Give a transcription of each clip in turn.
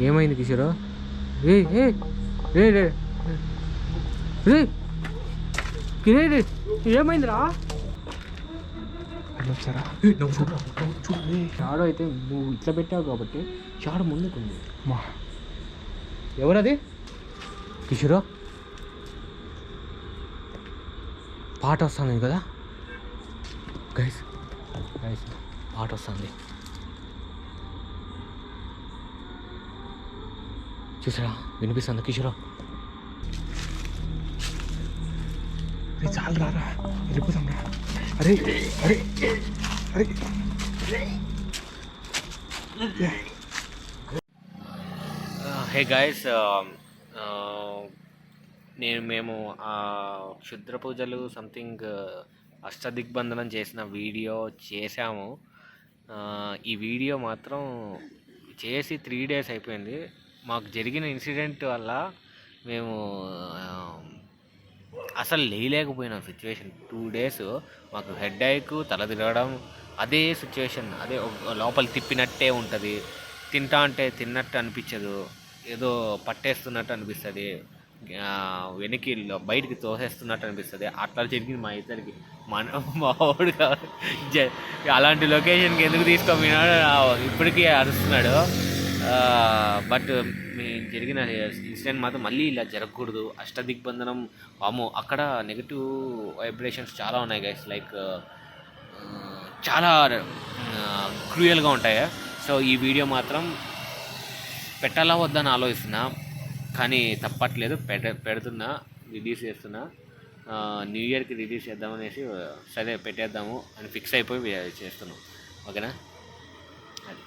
ఏమైంది కిషోర్? ఏ ఏ రే రే. రే. రే రే. ఏమైందిరా? వచ్చారా? షాడో అయితే నువ్వు ఇట్లా పెట్టావు కాబట్టి షాడో ముందుకుంది. మా. ఎవరది? కిషోరో? పాట వస్తుంది కదా? గైస్ గైస్ పాట వస్తుంది. చూసారా వినిపిస్తుంది. కిషోరో. అరే చాలు రారా వెళ్ళిపోతాం రా. అరే అరే అరే. హే గాయస్ నేను మేము ఆ క్షుద్ర పూజలు సంథింగ్ అష్టదిగ్బంధనం చేసిన వీడియో చేశాము. ఆ, ఈ వీడియో మాత్రం చేసి త్రీ డేస్ అయిపోయింది. మాకు జరిగిన ఇన్సిడెంట్ వల్ల మేము అసలు లేయలేకపోయినాం సిచ్యువేషన్. టూ డేస్ మాకు హెడ్ ఏక్ తల తిరగడం అదే సిచ్యువేషన్. అదే లోపల తిప్పినట్టే ఉంటుంది. తింటా అంటే తిన్నట్టు అనిపించదు. ఏదో పట్టేస్తున్నట్టు అనిపిస్తుంది. వెనక్కి బయటికి తోసేస్తున్నట్టు అనిపిస్తుంది. అట్లా జరిగింది మా ఇద్దరికి. మన మా వాడు అలాంటి లొకేషన్కి ఎందుకు తీసుకోమినాడు ఇప్పటికీ అరుస్తున్నాడు. బట్ మేము జరిగిన ఇన్సిడెంట్ మాత్రం మళ్ళీ ఇలా జరగకూడదు. అష్టదిగ్బంధనం వాము అక్కడ నెగిటివ్ వైబ్రేషన్స్ చాలా ఉన్నాయి గైస్ లైక్ చాలా క్రూయల్గా ఉంటాయి. సో ఈ వీడియో మాత్రం పెట్టాలా వద్దని ఆలోచిస్తున్నా. కానీ తప్పట్లేదు. పెడ పెడుతున్నా రిలీజ్ చేస్తున్నా. న్యూ ఇయర్కి రిలీజ్ చేద్దామనేసి సరే పెట్టేద్దాము అని ఫిక్స్ అయిపోయి చేస్తున్నాం. ఓకేనా అది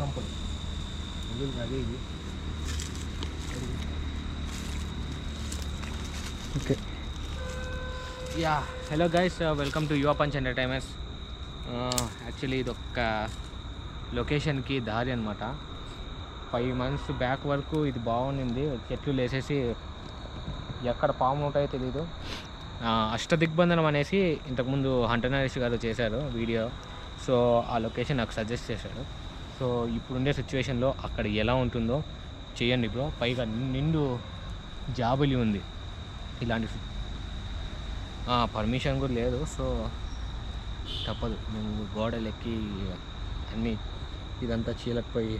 కంపల్ అదే? ఇది okay. Yeah hello guys welcome to Yuva punch entertainments. Actually ఇది ఒక్క లొకేషన్కి దారి అనమాట ఫైవ్ మంత్స్ బ్యాక్ వరకు ఇది బాగుండింది. చెట్లు లేసేసి ఎక్కడ పాములు ఉంటాయో తెలీదు. ఆ, అష్టదిగ్బంధనం అనేసి ఇంతకుముందు హంటర్ నరేష్ గారు చేశారు వీడియో. సో ఆ లొకేషన్ నాకు సజెస్ట్ చేశాడు. సో ఇప్పుడుండే సిచ్యువేషన్లో అక్కడ ఎలా ఉంటుందో చేయండి బ్రో. పైగా నిండు జాబులి ఉంది ఇలాంటి పర్మిషన్ కూడా లేదు. సో తప్పదు. మేము గోడలు ఎక్కి అన్నీ ఇదంతా చీలకపోయి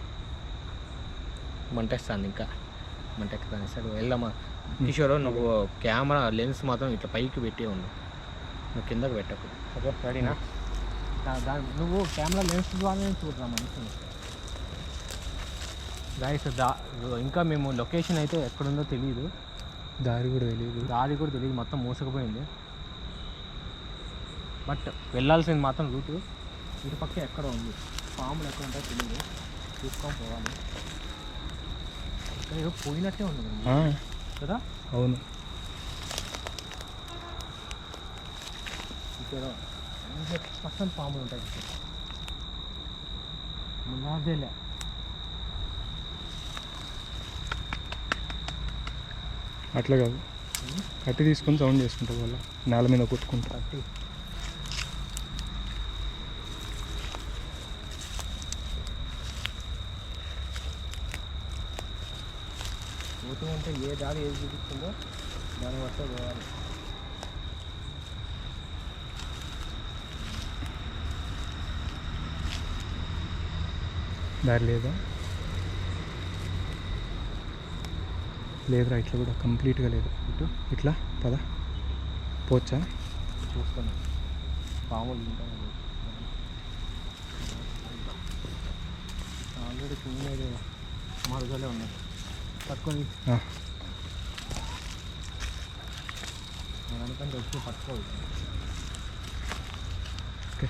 మంటేస్తుంది ఇంకా. మంటెక్కుతాను సరే వెళ్దామా? కిషోర్ నువ్వు కెమెరా లెన్స్ మాత్రం ఇట్లా పైకి పెట్టి ఉండు. నువ్వు కిందకు పెట్టకు. ఓకే రెడీనా? నువ్వు కెమెరా లెన్స్ ద్వారానే చూడరా మనిషిని? గాయస్ దా ఇంకా మేము లొకేషన్ అయితే ఎక్కడుందో తెలియదు దారి కూడా తెలియదు దారి కూడా తెలియదు మొత్తం మూసుకుపోయింది బట్ వెళ్ళాల్సింది మాత్రం రూటు. ఇటుపక్క ఎక్కడ ఉంది. పాములు ఎక్కడ ఉంటాయో తెలియదు చూసుకొని పోవాలి. ఇక్కడ ఏదో పోయినట్టే ఉంది కదా? అవును. ఇక్కడ పర్సెంట్ పాములు ఉంటాయి. ఇక్కడ అట్లా కాదు. కట్టి తీసుకొని సౌండ్ చేసుకుంటారు వాళ్ళ నేల మీద కొట్టుకుంటారు కట్టి పోతూ ఉంటే ఏ దారి ఏది చూపిస్తుందో దాని వస్తే పోవాలి. దారి లేదా? లేదురా ఇట్లా కూడా కంప్లీట్గా లేదు. ఇటు ఇట్లా పద. పోవచ్చా? చూసుకొని పాములు ఆల్రెడీ చిన్నది మరుగలే ఉన్నాయి. పట్టుకొని. దానికంటే ఎక్కువ పట్టుకోవచ్చు ఓకే.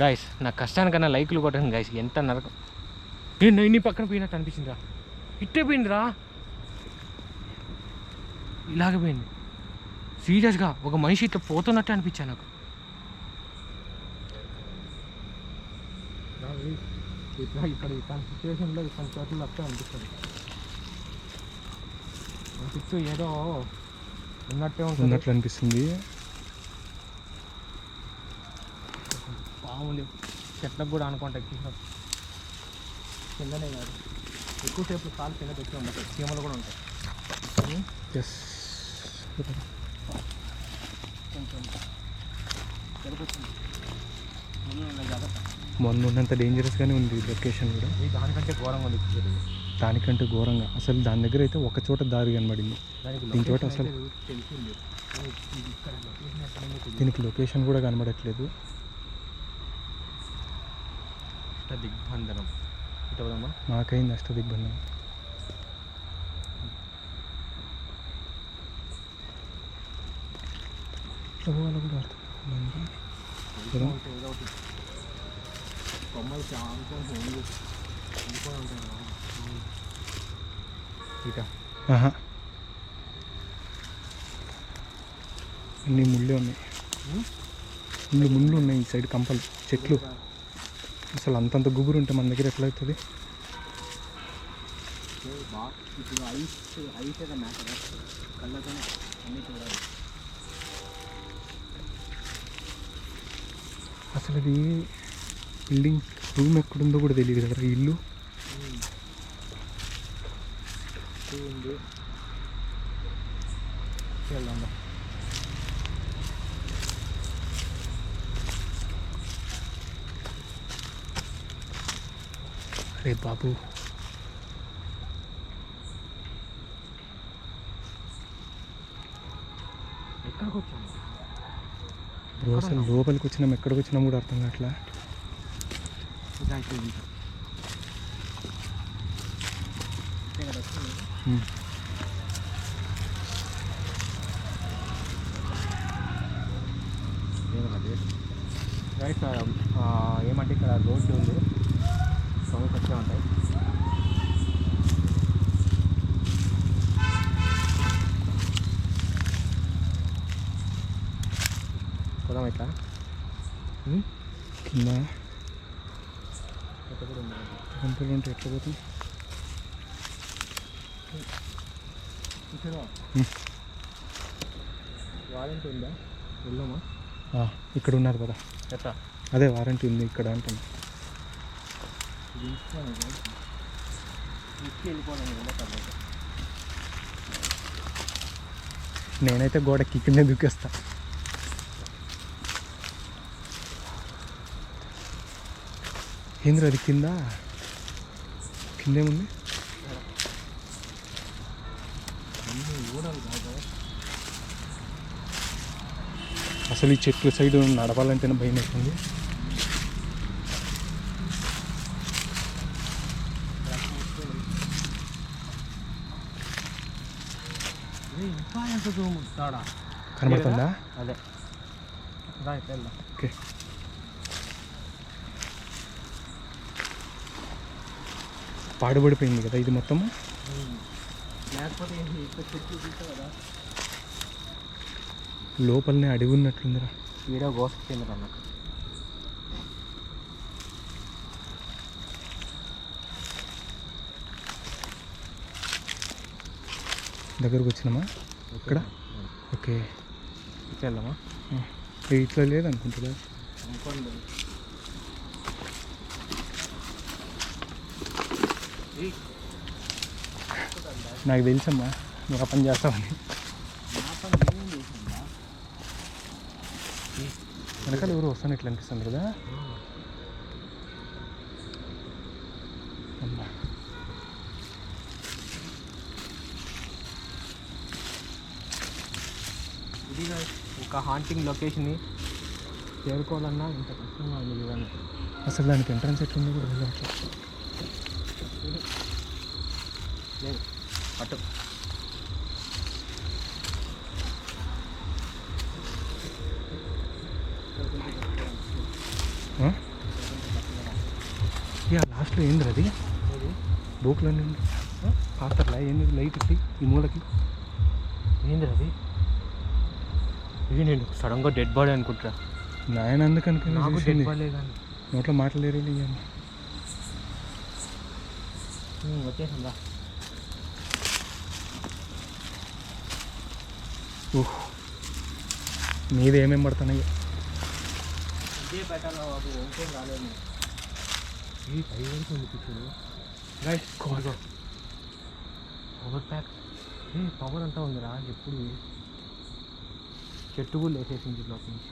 గాయస్ నా కష్టానికన్నా లైక్లు కొట్టండి గాయస్ ఎంత నరకం. నేను ఇన్ని పక్కన పోయినట్టు అనిపించిందిరా. ఇట్టే పోయిందిరా. ఇలాగే పోయింది. సీరియస్గా ఒక మనిషి ఇట్లా పోతున్నట్టు అనిపించాను నాకు. ఇట్లా ఇక్కడ ఇట్లాంటి సిచ్యువేషన్లో ఇట్లాంటి చోట్ల అట్లా అనిపిస్తుంది. చుట్టూ ఏదో ఉన్నట్టే ఉంటుంది. ఉన్నట్లు అనిపిస్తుంది. పాములు చెట్లకు కూడా అనుకుంటా ఎక్కిన కిందనే కాదు. ఎక్కువసేపు కాలు కింద పెట్టి ఉండదు. చీమలు కూడా ఉంటాయి. ఎస్ మొన్న ఉన్నంత డేంజరస్గానే ఉంది లొకేషన్ కూడా. దానికంటే ఘోరంగా ఉంది. దానికంటే ఘోరంగా. అసలు దాని దగ్గర అయితే ఒక చోట దారి కనబడింది. దీని చోట అసలు-. దీనికి లొకేషన్ కూడా కనబడట్లేదు ఇష్ట దిగ్బంధనం ఇటు పోదామా నాకైంది అష్ట దిగ్బంధం ఎట్లా పోవాలో కూడా అర్థం కావట్లేదు. కదా? ఉంటే ఏదో ఒకటి కొమ్మలు ప్రాంతం ఉంది ఇంకో ఉంటాయి కదా. ఇట. ఆహా. అన్ని ముళ్ళే ఉన్నాయి. ముళ్ళు ముళ్ళు ఉన్నాయి ఈ సైడ్ కంపలు చెట్లు. అసలు అంతంత గుబురు ఉంటే మన దగ్గర ఎట్లా అవుతుంది అసలు అది బిల్డింగ్ రూమ్ ఎక్కడుందో కూడా తెలియదు కదా ఇల్లు? ఉంది వెళ్దాం అరే బాబు? బ్రో అసలు లోపలికి వచ్చినాం ఎక్కడికి వచ్చినాం కూడా అర్థం కావట్లా? ఏమంటే ఇక్కడ రోడ్డు ఉంది సౌండ్స్ వచ్చే ఉంటాయి పోదాం ఇట్లా కింద ఎక్కడ కూడా ఉంది గుంపులు ఉంటే ఎట్లా పోతాం ఇక్కడ ఉమ్. వారంటీ ఉందా వెళ్దామా ఆ, ఇక్కడ ఉన్నారు కదా. ఎట్లా అదే వారంటీ ఉంది ఇక్కడ అంటున్నా. నేనైతే గోడకి కింద దూకేస్తా. ఏంద్ర అది కింద? కిందేముంది? అసలు ఈ చెట్ల సైడ్ నడవాలంటేనే భయం అవుతుంది కనబడుతుందా? అదే. ఓకే. పాడుపడిపోయింది కదా ఇది మొత్తము? లోపలనే అడిగి ఉన్నట్లుందిరా. వీడియో గోస్ట్ కేంద్రం అన్నట్టు దగ్గరకు వచ్చినామా? ఇక్కడ? ఓకే. ఇట్లా వెళ్దామా ఇట్లా లేదనుకుంటుందా నాకు తెలుసమ్మా నువ్వు పని చేస్తావని. వెనకాల ఎవరు వస్తాను ఇట్లా అనిపిస్తుంది కదా. ఇది ఒక హాంటింగ్ లొకేషన్ని చేరుకోవాలన్నా ఇంత కష్టంగా ఉంది అసలు దానికి ఎంట్రన్స్ ఎట్లుందో కూడా లేదు? యా లాస్ట్లో ఏంది అది? బోకులన్నీ పాత్రలా? ఏంది లైట్ ఇట్టి ఈ మూలకి? ఏంది అది? ఇది నేను సడన్గా డెడ్ బాడీ అనుకుంటా నాయన అందుకనుకుని నాకు డెడ్ బాడీ కానీ నోట్లో మాటలేరు వచ్చేసిందా ఓహ్ మీద ఏమేమి పడుతున్నాయి? ఇదే పెట్టాలా బాబు ఇంకేం రాలేదు. ఈ పై వరకు ఉంది కూర్చోడు. గైస్ పవర్ ప్యాక్ ఏ పవర్ అంతా ఉందిరా ఎప్పుడు? చెట్టు కూడా వేసేసింది లోపల నుంచి.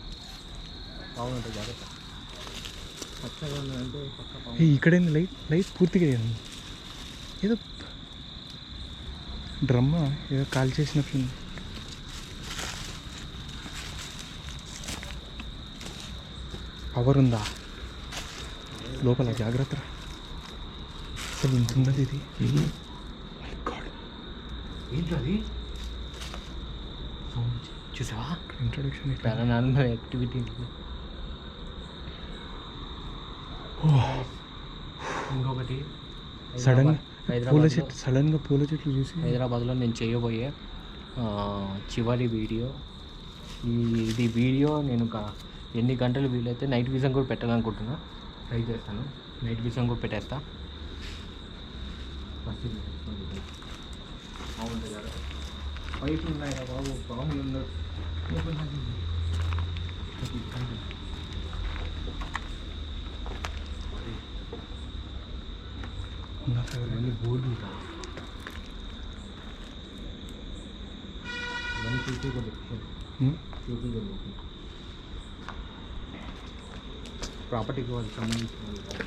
పవర్ ఉంటుంది జాగ్రత్త. పచ్చగా ఉన్నదంటే పక్క పవర్ ఏ ఇక్కడేంది? లైట్ లైట్ పూర్తిగా ఏంది డ్రమ్మా ఏదో కాల్ చేసినట్టుంది. పవర్ ఉందా లోపల జాగ్రత్త అసలు ఇంత ఉన్నది ఇది. చూసావా? ఇంట్రొడక్షన్ పారానార్మల్ యాక్టివిటీ ఇంకొకటి. సడన్ పూల చెట్టు సడన్గా పూల చెట్లు చూసి? హైదరాబాద్లో నేను చేయబోయే చివరి వీడియో. ఈ ఇది వీడియో నేను ఒక ఎన్ని గంటలు వీలైతే నైట్ విజన్ కూడా పెట్టాలనుకుంటున్నా. ట్రై చేస్తాను. నైట్ విజన్ కూడా పెట్టేస్తా. పైపులు ఉన్నాయి బాబు? పాములు ఉన్నాయి ఉన్నారు ఎవరు? ఇవన్నీ బోర్డు ఉంటాయి ఇవన్నీ చూసి కూడా ఉమ్. చూపించండి ప్రాపర్టీకి వాళ్ళకి సంబంధించిన వాళ్ళు కాదు.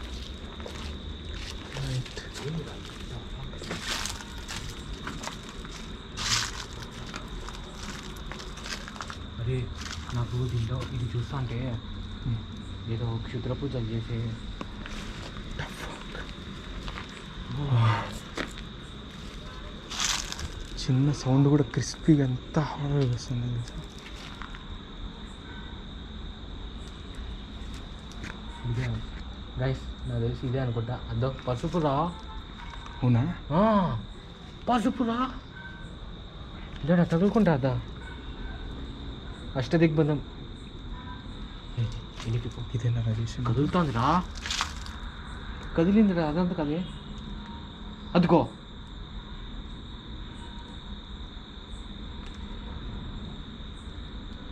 Right. అరే నాకు దీంట్లో ఇది చూస్తా అంటే ఉమ్. ఏదో క్షుద్ర పూజలు చేసే చిన్న సౌండ్ కూడా క్రిస్పీగా ఎంత హార్డ్ వస్తుంది? ఇదే గైస్ నాకు తెలిసి ఇదే అనుకుంటా. అదో పసుపు రా అవునా? ఆ, పసుపు రా ఇదా తగులుకుంటా అదా? అష్టదిగ్బంధం. ఇదేనా రాజేష్? కదులుతోంది రా కదిలింది రా అదంతా కదే. అదిగో.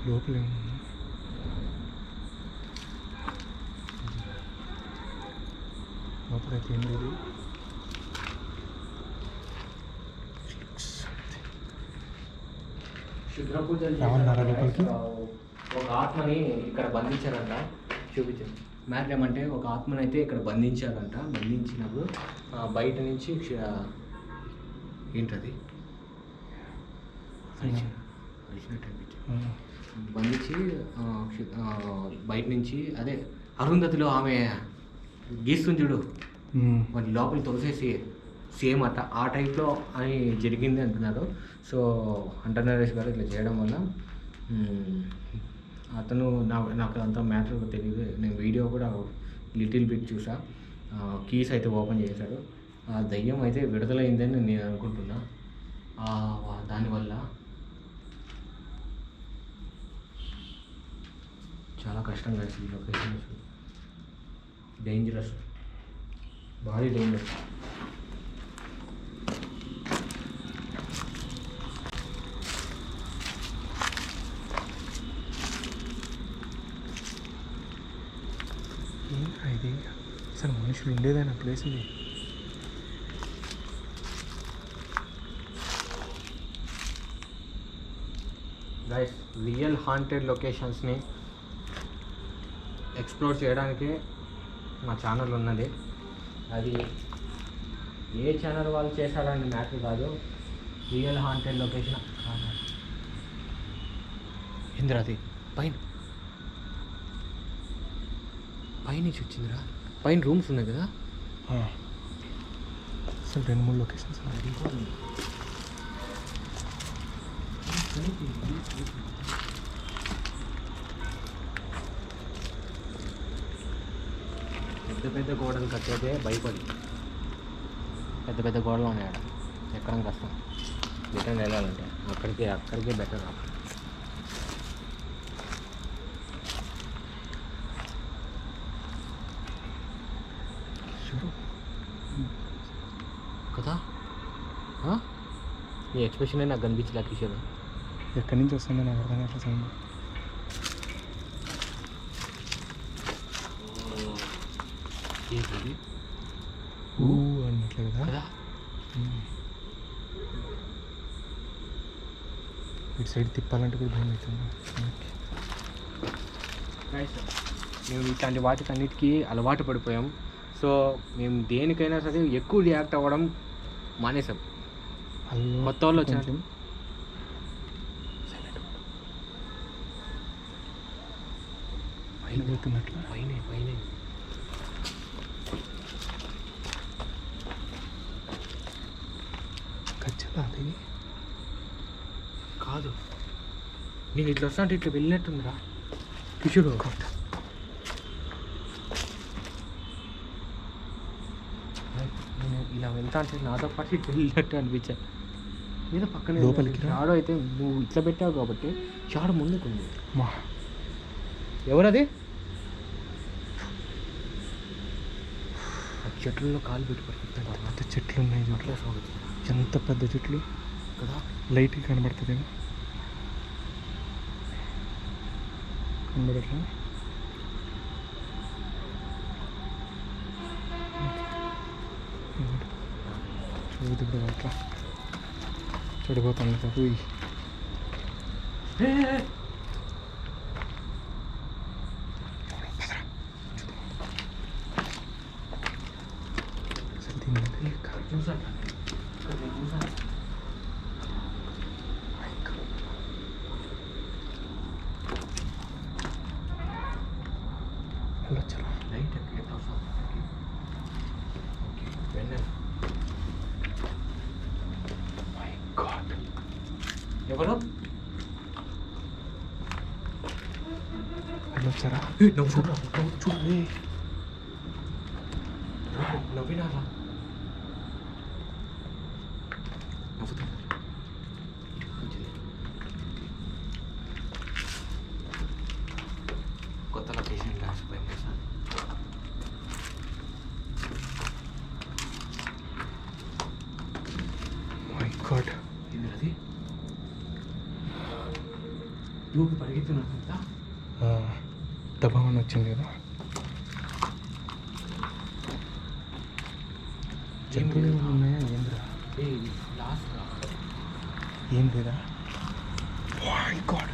లోపల లోపలైతే ఏం లేదు లోపలికి? ఒక ఆత్మని ఇక్కడ బంధించారంట. చూపించారు మ్యాటర్ ఏమంటే ఒక ఆత్మని అయితే ఇక్కడ బంధించారంట. బంధించినప్పుడు ఆ, బయట నుంచి ఏంటది? అనిపించింది. బంధించి బయట నుంచి అదే అరుంధతిలో ఆమె గీస్తుంది చూడు. వాటి లోపల తోసేసి సేమ్ అట్ట ఆ టైప్లో అని జరిగింది అంటున్నారు. సో అంటర్ నరేష్ గారు ఇట్లా చేయడం వల్ల అతను నా నాకు అంత మ్యాటర్ తెలియదు. నేను వీడియో కూడా లిటిల్ బిట్ చూసా. కీస్ అయితే ఓపెన్ చేశాడు ఆ దయ్యం అయితే విడుదలైందని నేను అనుకుంటున్నా. దానివల్ల చాలా కష్టంగా ఈ లొకేషన్ డేంజరస్ భారీ డేంజరస్ ఏంట్రా ఇది? అసలు మనుషులు ఉండేదైనా ప్లేస్ ఇది. గైస్ రియల్ హాంటెడ్ లొకేషన్స్ని ఎక్స్ప్లోర్ చేయడానికి మా ఛానల్ ఉన్నది. అది ఏ ఛానల్ వాళ్ళు చేశారని మ్యాటర్ కాదు. Real haunted location. ఇంద్రాది పైన. పైన నుంచి వచ్చిందిరా. పైన రూమ్స్ ఉన్నాయి కదా? ఆ. అసలు రెండు మూడు లొకేషన్స్ పెద్ద పెద్ద గోడలు కట్టేదే భయపడి. పెద్ద పెద్ద గోడలు ఉన్నాయి ఆడ. ఎక్కడం కష్టం. రిటర్న్ వెళ్ళాలంటే. అక్కడికి అక్కడికే బెటర్ కదా? ఈ ఎక్స్ప్రెషన్ నాకు కనిపించలే కిషోర్. ఎక్కడి నుంచి వస్తుందో నాకు అర్థం కావట్లేదు సౌండ్ ఏంటది ఊ అన్నట్లు కదా కదా ఉమ్. ఇటు సైడ్ తిప్పాలంటే కూడా భయం అవుతుంది. మేము ఇట్లాంటి వాటికి అన్నిటికీ అలవాటు పడిపోయాం. సో మేము దేనికైనా సరే ఎక్కువ రియాక్ట్ అవ్వడం మానేసాం కొత్త వాళ్ళు వచ్చారు. కొంచెం. పైన పైన పైన ఖచ్చితంగా అది కాదు నేను ఇట్లా వస్తా అంటే ఇట్లా వెళ్ళినట్టుందిరా. కిషోర్ నేను ఇలా వెళ్తా అంటే నాతో పాటు ఇట్లా వెళ్ళినట్టు అనిపించా మీద పక్కన లోపలికి. షాడో అయితే నువ్వు ఇట్లా పెట్టావు కాబట్టి షాడో ముందుకుంది. మా. ఎవరది? ఆ చెట్లలో కాలు పెట్టి చెట్లు ఉన్నాయి అట్లా సాగుతుంది. ఎంత పెద్ద చెట్లు? కదా? లైట్గా కనబడుతుందేమో. కనబడట్లా చూడు ఇప్పుడు అట్లా చెడిపోతుంది బాబు అసలు దీని మీద ఎక్క- వెళ్ళొచ్చారా లైట్ ఎట్లా వస్తుంది ఓకే వెన్నెల మై గాడ్ ఎవరు వెళ్ళొచ్చారా నవ్వు చూడు నవ్వు చూడు ఏ. నవ్వినారా నవ్వుతున్నారు మంచిది కొత్త లొకేషన్ డాన్స్ పోయింది సార్ మై గాడ్ ఏంది అది నువ్వు పరిగెత్తున్నా దబావని వచ్చింది కదా జంతువులు ఏమైనా ఉన్నాయా ఏంద్రా ఏ లాస్ట్ ఏం లేదా మై గాడ్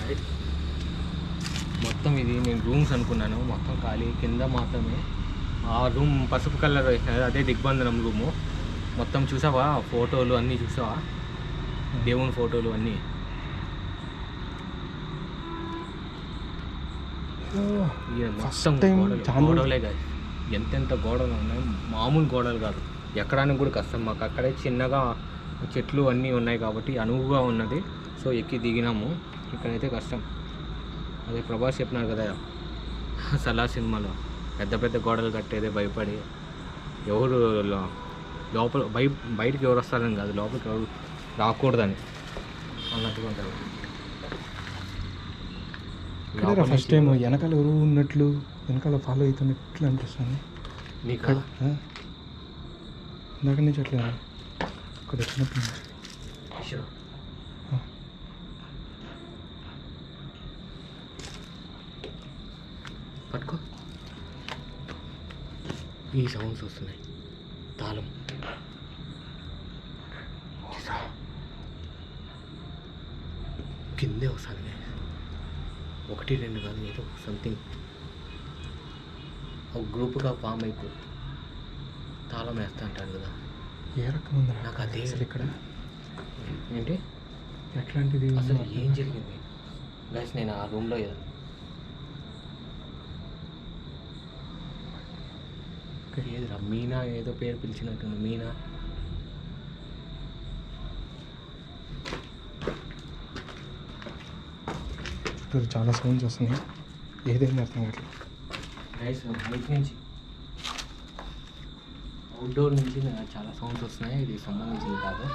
రైట్ మొత్తం ఇది నేను రూమ్స్ అనుకున్నాను. మొత్తం ఖాళీ. కింద మాత్రమే. ఆ రూమ్ పసుపు కలర్ అదే దిగ్బంధనం రూము. మొత్తం చూసావా? ఫోటోలు అన్నీ చూసావా? దేవుని ఫోటోలు అన్నీ. మొత్తం గోడలే కాదు. ఎంతెంత గోడలు ఉన్నాయి? మామూలు గోడలు కాదు. ఎక్కడానికి కూడా కష్టం. మాకు అక్కడే చిన్నగా చెట్లు అన్నీ ఉన్నాయి కాబట్టి అనువుగా ఉన్నది. సో ఎక్కి దిగినాము. ఇక్కడైతే కష్టం. అదే ప్రభాస్ చెప్పినారు కదా. సలా సినిమాలో పెద్ద పెద్ద గోడలు కట్టేదే భయపడి ఎవరు లోపల బయ బయటికి ఎవరు వస్తారని కాదు లోపలికి ఎవరు రాకూడదని అన్నట్టుగా లోపల ఫస్ట్ టైం వెనకాల ఎవరు ఉన్నట్లు వెనకాల ఫాలో అవుతున్నట్లు అనిపిస్తుంది? నీకు? ఇందాక నుంచి అట్లా ఇక్కడ వచ్చినప్పుడు Sure. ఆ. పట్టుకో ఈ సౌండ్స్ వస్తున్నాయి తాళం కిందే వస్తుంది. ఒకటి రెండు కాదు ఏదో సంథింగ్ ఒక గ్రూప్గా ఫామ్ అయిపో తాళం వేస్తా అంటాడు కదా ఏ రకం ఉందా నాకు అదే- ఇక్కడ ఏంటి ఎట్లాంటిది అసలు ఏం జరిగింది గైస్ నేను ఆ రూమ్లో ఏదిరా? మీనా ఏదో పేరు పిలిచినట్టుంది మీనా. ఇక్కడ చాలా సౌండ్స్ వస్తున్నాయి ఏదైంది అర్థం కావట్లేదు. గైస్ బయట నుంచి అవుట్డోర్ నుంచి చాలా సౌండ్స్ వస్తున్నాయి. ఇది సంబంధించింది కాదు.